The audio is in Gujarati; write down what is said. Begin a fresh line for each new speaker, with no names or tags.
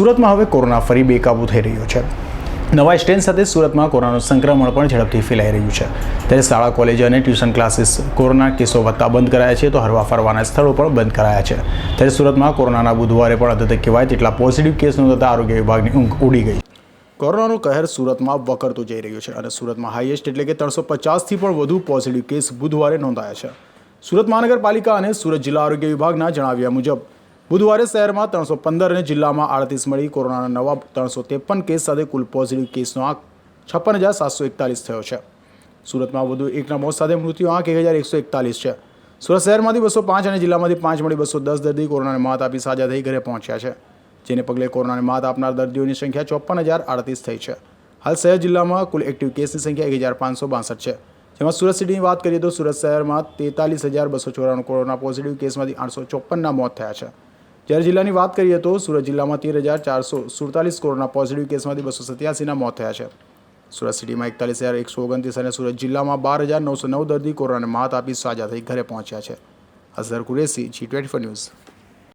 સુરતમાં હવે કોરોના ફરી બેકાબૂ થઈ રહ્યો છે. નવા સ્ટ્રેન સાથે સુરતમાં કોરોનાનું સંક્રમણ પણ ઝડપથી ફેલાઈ રહ્યું છે. ત્યારે શાળા, કોલેજો અને ટ્યુશન ક્લાસીસ કોરોના કેસો વધતા બંધ કરાયા છે, તો હરવા ફરવાના સ્થળો પણ બંધ કરાયા છે. ત્યારે સુરતમાં કોરોનાના બુધવારે પણ અદતે કહેવાય તેટલા પોઝિટિવ કેસ નોંધાતા આરોગ્ય વિભાગની ઊંઘ ઉડી ગઈ. કોરોનાનો કહેર સુરતમાં વકરતું જઈ રહ્યું છે અને સુરતમાં હાઈએસ્ટ એટલે કે ત્રણસો પચાસથી પણ વધુ પોઝિટિવ કેસ બુધવારે નોંધાયા છે. સુરત મહાનગરપાલિકા અને સુરત જિલ્લા આરોગ્ય વિભાગના જણાવ્યા મુજબ બુધવારે શહેરમાં ત્રણસો પંદર અને જિલ્લામાં આડત્રીસ મળી કોરોનાના નવા ત્રણસો ત્રેપન કેસ સાથે કુલ પોઝિટિવ કેસનો આંક છપ્પન હજાર સાતસો એકતાલીસ થયો છે. સુરતમાં વધુ એકના મોત સાથે મૃત્યુ આંક એક હજાર એકસો એકતાલીસ છે. સુરત શહેરમાંથી બસો પાંચ અને જિલ્લામાંથી પાંચ મળી બસો દસ દર્દી કોરોનાને માત આપી સાજા થઈ ઘરે પહોંચ્યા છે, જેને પગલે કોરોનાને માત આપનાર દર્દીઓની સંખ્યા ચોપન હજાર આડત્રીસ થઈ છે. હાલ શહેર જિલ્લામાં કુલ એક્ટિવ કેસની સંખ્યા એક હજાર પાંચસો બાસઠ છે. જેમાં સુરત સિટીની વાત કરીએ તો સુરત શહેરમાં તેતાલીસ હજાર બસો ચોરાણું કોરોના પોઝિટિવ કેસમાંથી આઠસો ચોપનના મોત થયા છે. જ્યારે જિલ્લાની વાત કરીએ તો સુરત જિલ્લામાં તેર હજાર ચારસો સુડતાલીસ કોરોના પોઝિટિવ કેસમાંથી બસો સત્યાસીના મોત થયા છે. સુરત સિટીમાં એકતાલીસ હજાર એકસો ઓગણત્રીસ અને સુરત જિલ્લામાં બાર હજાર નવસો નવ દર્દી કોરોનાને માત આપી સાજા થઈ ઘરે પહોંચ્યા છે. Azhar Qureshi G twenty news.